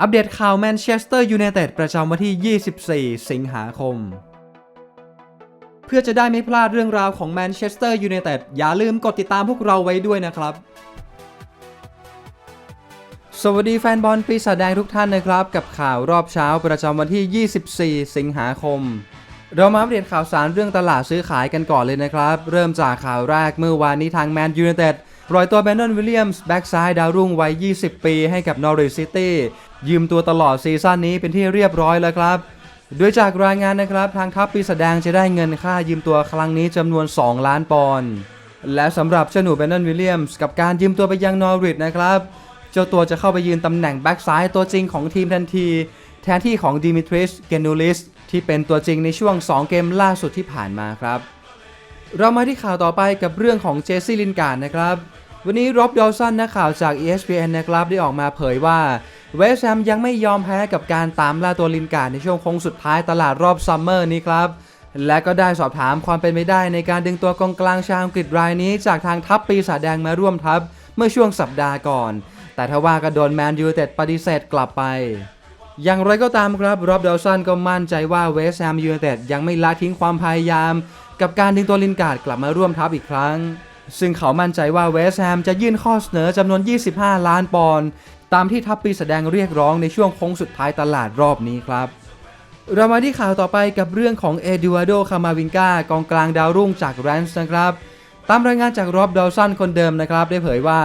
อัปเดตข่าวแมนเชสเตอร์ยูไนเต็ดประจำวันที่ 24 สิงหาคม เพื่อจะได้ไม่พลาดเรื่องราวของแมนเชสเตอร์ยูไนเต็ดอย่าลืมกดติดตามพวกเราไว้ด้วยนะครับ สวัสดีแฟนบอลปีศาจแดงทุกท่านนะครับ กับข่าวรอบเช้าประจำวันที่ 24 สิงหาคมเรามาอัปเดตข่าวสารเรื่องตลาดซื้อขายกันก่อนเลยนะครับ เริ่มจากข่าวแรกเมื่อวานนี้ทางแมนยูไนเต็ดปล่อยตัวแบนดอนวิลเลียมส์แบ็กซ้ายดาวรุ่งวัย 20 ปีให้กับนอริสซิตี้ ยืมตัวตลอดซีซั่นนี้เป็นที่เรียบร้อยแล้วครับ โดยจากรายงานนะครับ ทางทัพปีศาจแดงจะได้เงินค่ายืมตัวครั้งนี้จำนวน 2 ล้านปอนด์และสำหรับเจ้าหนูแบนดอนวิลเลียมส์กับการยืมตัวไปยังนอริทนะครับ เจ้าตัวจะเข้าไปยืนตำแหน่งแบ็กซ้ายตัวจริงของทีมทันที แทนที่ของดิมิทริสเกนูลิสที่เป็นตัวจริงในช่วง 2 เกมล่าสุดที่ผ่านมาครับ เรามาที่ข่าวต่อไปกับเรื่องของเจสซี่ลินการ์ดนะครับ วันนี้ร็อบดอลสันนักข่าวจาก ESPN นะครับได้ออกมาเผยว่า เวสต์แฮมยังไม่ยอมแพ้กับการตามล่าตัวลินการ์ดในช่วงโค้งสุดท้ายตลาดรอบซัมเมอร์นี้ครับ และก็ได้สอบถามความเป็นไปได้ในการดึงตัวกองกลางชาวอังกฤษรายนี้จากทางทัพปีศาจแดงมาร่วมทัพเมื่อช่วงสัปดาห์ก่อน แต่ทว่าก็โดนแมนยูเต็ดปฏิเสธกลับไป อย่างไรก็ตามครับรอบเดลสันก็มั่นใจว่าเวสต์แฮมยูเต็ดยังไม่ละทิ้งความพยายาม กับการดึงตัวลินการ์ดกลับมาร่วมทัพอีกครั้งซึ่งเขามั่นใจว่าเวสต์แฮมจะยื่นข้อเสนอจำนวน 25 ล้านปอนด์ ตามที่ทัพปีแสดงเรียกร้องในช่วงโค้งสุดท้ายตลาดรอบนี้ครับ เรามาที่ข่าวต่อไปกับเรื่องของเอดิวาโดคามาวินกากองกลางดาวรุ่งจากแรนส์นะครับ ตามรายงานจากรอบดอลสันคนเดิมนะครับ ได้เผยว่า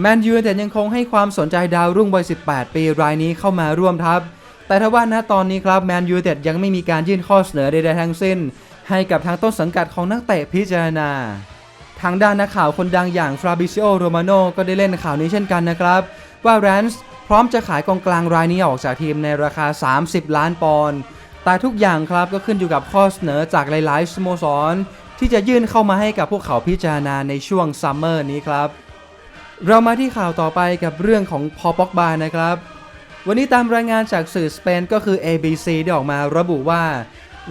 แมนยูไนเต็ดยังคงให้ความสนใจดาวรุ่งวัย 18 ปีรายนี้เข้ามาร่วมทัพ แต่ทว่าณตอนนี้ครับแมนยูเต็ดยังไม่มีการยื่นข้อเสนอใดๆทั้งสิ้น ให้กับทางต้นสังกัดของนักเตะพิจารณา ทางด้านนักข่าวคนดังอย่างฟราบิซิโอโรมาโนก็ได้เล่นข่าวนี้เช่นกันนะครับ ว่าแรนส์พร้อมจะขายกองกลางรายนี้ออกจากทีมในราคา 30 ล้านปอนด์แต่ทุกอย่างครับก็ขึ้นอยู่กับข้อเสนอจากหลายๆสโมสร ที่จะยื่นเข้ามาให้กับพวกเขาพิจารณาในช่วงซัมเมอร์นี้ครับ เรามาที่ข่าวต่อไปกับเรื่องของพอป็อกบานะครับ วันนี้ตามรายงานจากสื่อสเปนก็คือ ABC ได้ออกมาระบุว่า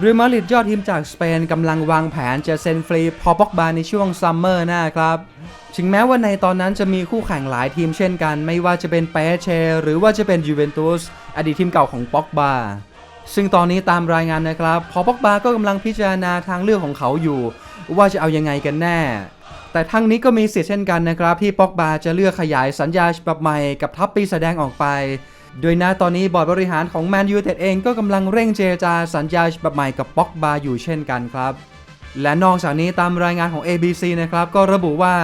เรอัลมาดริดยอดทีมจากสเปนกำลังวางแผนจะเซ็นฟรีพอป็อกบาในช่วงซัมเมอร์หน้าครับถึงแม้ว่าในตอนนั้นจะมีคู่แข่งหลายทีมเช่นกัน ไม่ว่าจะเป็นเปเชหรือว่าจะเป็นยูเวนตุสอดีตทีมเก่าของป็อกบาซึ่งตอนนี้ตามรายงานนะครับพอป็อกบาก็กำลังพิจารณาทางเลือกของเขาอยู่ ว่าจะเอายังไงกันแน่ แต่ทั้งนี้ก็มีสิทธิ์เช่นกันนะครับ ที่ป็อกบาจะเลือกขยายสัญญาฉบับใหม่กับทัพปีแสดงออกไป โดยณตอนนี้บอร์ดบริหารของแมนยูเต็ดเองก็กำลังเร่งเจรจาสัญญาฉบับใหม่กับป็อกบาอยู่เช่นกันครับ และนอกจากนี้ตามรายงานของ ABC นะครับก็ระบุว่า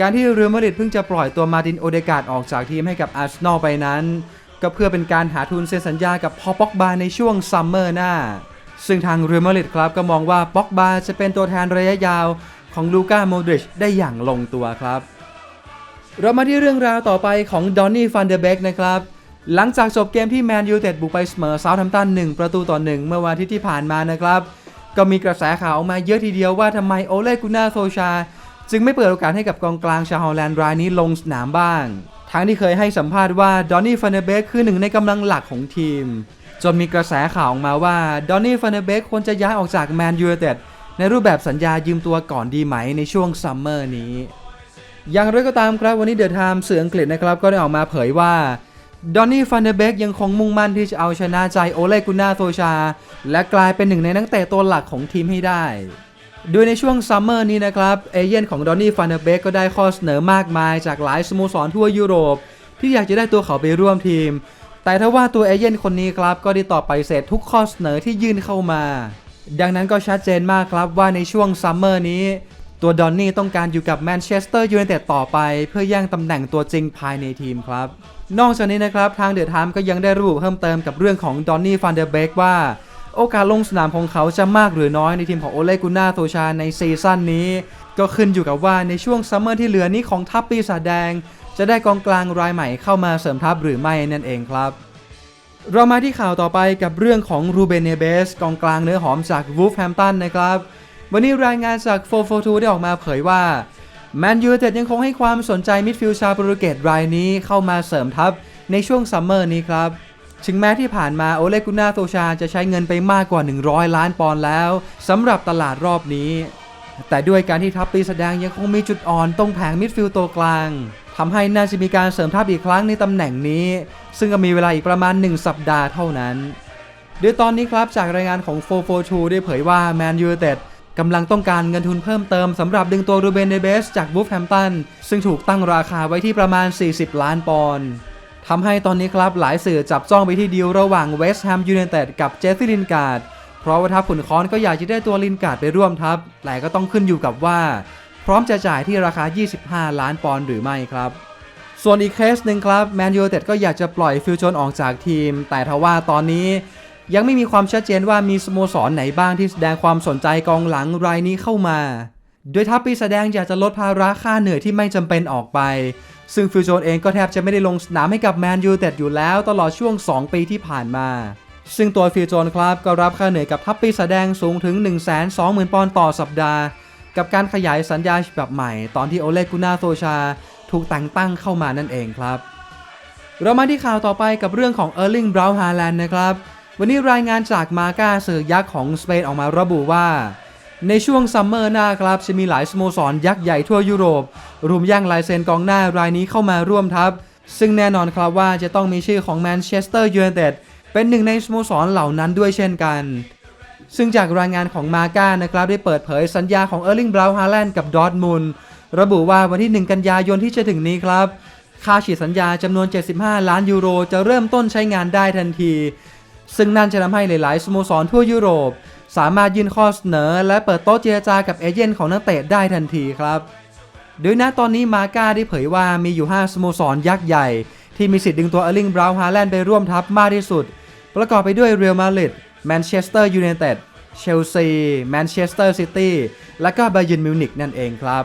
การที่เรือมาริดเพิ่งจะปล่อยตัวมาร์ตินโอเดกาดออกจากทีมให้กับอาร์เซนอลไปนั้น ก็เพื่อเป็นการหาทุนเซ็นสัญญากับพอป็อกบาในช่วงซัมเมอร์หน้า ซึ่งทางเรือมาริดครับก็มองว่าป็อกบาจะเป็นตัวแทนระยะยาวของลูก้าโมดริชได้อย่างลงตัวครับ เรามาที่เรื่องราวต่อไปของดอนนี่ฟันเดอร์เบกนะครับ หลังจากจบเกมที่แมนยูเต็ดบุกไปเสมอเซาท์แฮมป์ตัน1ประตูต่อ 1 เมื่อวันอาทิตย์ที่ผ่านมานะครับ ก็มีกระแสข่าวออกมาเยอะทีเดียวว่าทำไมโอเลกุน่าโซชา จึงไม่เปิดโอกาสให้กับกองกลางชาวฮอลแลนด์รายนี้ลงสนามบ้าง ทั้งที่เคยให้สัมภาษณ์ว่าดอนนี่ฟันเดเบกคือหนึ่งในกำลังหลักของทีม จนมีกระแสข่าวออกมาว่าดอนนี่ฟันเดเบกควรจะย้ายออกจากแมนยูเต็ดในรูปแบบสัญญายืมตัวก่อนดีไหมในช่วงซัมเมอร์นี้ อย่างไรก็ตามครับวันนี้เดอะไทม์สื่ออังกฤษนะครับก็ได้ออกมาเผยว่า ดอนนี่ฟันเดอร์เบกยังคงมุ่งมั่นที่จะเอาชนะใจโอเลกุน่าโซชา และกลายเป็นหนึ่งในนักเตะตัวหลักของทีมให้ได้โดยในช่วงซัมเมอร์นี้นะครับ เอเย่นของดอนนี่ฟันเดอร์เบกก็ได้ข้อเสนอมากมายจากหลายสโมสรทั่วยุโรป ที่อยากจะได้ตัวเขาไปร่วมทีม แต่ถ้าว่าตัวเอเย่นคนนี้ครับก็ได้ตอบไปเสร็จทุกข้อเสนอที่ยื่นเข้ามา ดังนั้นก็ชัดเจนมากครับว่าในช่วงซัมเมอร์นี้ ตัวดอนนี่ต้องการอยู่กับแมนเชสเตอร์ยูไนเต็ดต่อไป เพื่อแย่งตำแหน่งตัวจริงภายในทีมครับ นอกจากนี้นะครับ ทางเดอะไทม์ก็ยังได้ระบุเพิ่มเติมกับเรื่องของดอนนี่ฟันเดอร์เบกว่าโอกาสลงสนามของเขาจะมากหรือน้อยในทีมของโอเลกุน่าโตชาในซีซั่นนี้ ก็ขึ้นอยู่กับว่าในช่วงซัมเมอร์ที่เหลือนี้ของทัพปีศาจแดง จะได้กองกลางรายใหม่เข้ามาเสริมทัพหรือไม่นั่นเองครับ เรามาที่ข่าวต่อไปกับเรื่องของรูเบนเนเบสกองกลางเนื้อหอมจากวูฟแฮมตันนะครับ วันนี้รายงานจาก 442 ได้ออกมาเผยว่าแมนยูเต็ดยังคงให้ความสนใจมิดฟิลด์ชาวโปรตุเกสรายนี้เข้ามาเสริมทัพในช่วงซัมเมอร์นี้ครับ ถึงแม้ที่ผ่านมาโอเลกุน่าโตชาจะใช้เงินไปมากกว่า 100 ล้านปอนด์แล้วสำหรับตลาดรอบนี้ แต่ด้วยการที่ทัพปีแสดงยังคงมีจุดอ่อนตรงแผงมิดฟิลด์ตัวกลางทำให้น่าจะมีการเสริมทัพอีกครั้งในตำแหน่งนี้ ซึ่งก็มีเวลาอีกประมาณ 1 สัปดาห์เท่านั้นโดยตอนนี้ครับจากรายงานของ 442 ได้เผยว่าแมนยูเต็ด กำลังต้องการเงินทุนเพิ่มเติมสำหรับดึงตัวรูเบนเนเบสจากบูฟแฮมตันซึ่งถูกตั้งราคาไว้ที่ประมาณ 40 ล้านปอนด์ทำให้ตอนนี้ครับหลายสื่อจับจ้องไปที่ดีลระหว่างเวสต์แฮมยูไนเต็ดกับเจสซี่ลินการ์ดเพราะว่าทัพขุนค้อนก็อยากจะได้ตัวลินการ์ดไปร่วมทัพแต่ก็ต้องขึ้นอยู่กับว่า พร้อมจะจ่ายที่ราคา 25 ล้านปอนด์หรือไม่ครับ ส่วนอีกเคสหนึ่งครับแมนยูเต็ดก็อยากจะปล่อยฟิลโจนออกจากทีม แต่ทว่าตอนนี้ ยังไม่มีความชัดเจนว่ามีสโมสรไหนบ้างที่แสดงความสนใจกองหลังรายนี้เข้ามา โดยทัพปีแสดงอยากจะลดภาระค่าเหนื่อยที่ไม่จำเป็นออกไป ซึ่งฟิลโจนเองก็แทบจะไม่ได้ลงสนามให้กับแมนยูเต็ดอยู่แล้วตลอดช่วง 2 ปีที่ผ่านมา ซึ่งตัวฟิลโจนครับก็รับค่าเหนื่อยกับทัพปีแสดงสูงถึง 120,000 ปอนด์ต่อสัปดาห์ กับการขยายสัญญาฉบับใหม่ ตอนที่โอเลกุนาโซชา ถูกแต่งตั้งเข้ามานั่นเองครับ เรามาที่ข่าวต่อไปกับเรื่องของเออร์ลิงบราวน์ฮาแลนด์นะครับ วันนี้รายงานจากมาก้าสื่อยักษ์ของสเปนออกมาระบุว่า ในช่วงซัมเมอร์หน้าครับจะมีหลายสโมสรยักษ์ใหญ่ทั่วยุโรปรวมย่างลายเซ็นกองหน้ารายนี้เข้ามาร่วมทัพ ซึ่งแน่นอนครับว่าจะต้องมีชื่อของแมนเชสเตอร์ยูไนเต็ดเป็นหนึ่งในสโมสรเหล่านั้นด้วยเช่นกัน ซึ่งจากรายงานของมาก้านะครับได้เปิดเผยสัญญาของเออร์ลิงบราวน์ฮาแลนด์กับดอร์ทมุนระบุว่าวันที่ 1 กันยายนที่จะถึงนี้ครับ ค่าฉีดสัญญาจำนวน 75 ล้านยูโร จะเริ่มต้นใช้งานได้ทันที ซึ่งนั่นจะทำให้หลายๆสโมสรทั่วยุโรป สามารถยื่นข้อเสนอ และเปิดโต๊ะเจรจากับเอเจนต์ของนักเตะได้ทันทีครับ โดยณตอนนี้มาก้าได้เผยว่ามีอยู่ 5 สโมสรยักษ์ใหญ่ ที่มีสิทธิ์ดึงตัวเออร์ลิงบราวน์ฮาแลนด์ไปร่วมทัพมากที่สุด ประกอบไปด้วยเรอัลมาดริดแมนเชสเตอร์ยูไนเต็ดเชลซีแมนเชสเตอร์ซิตี้และก็บาเยิร์นมิวนิกนั่นเองครับ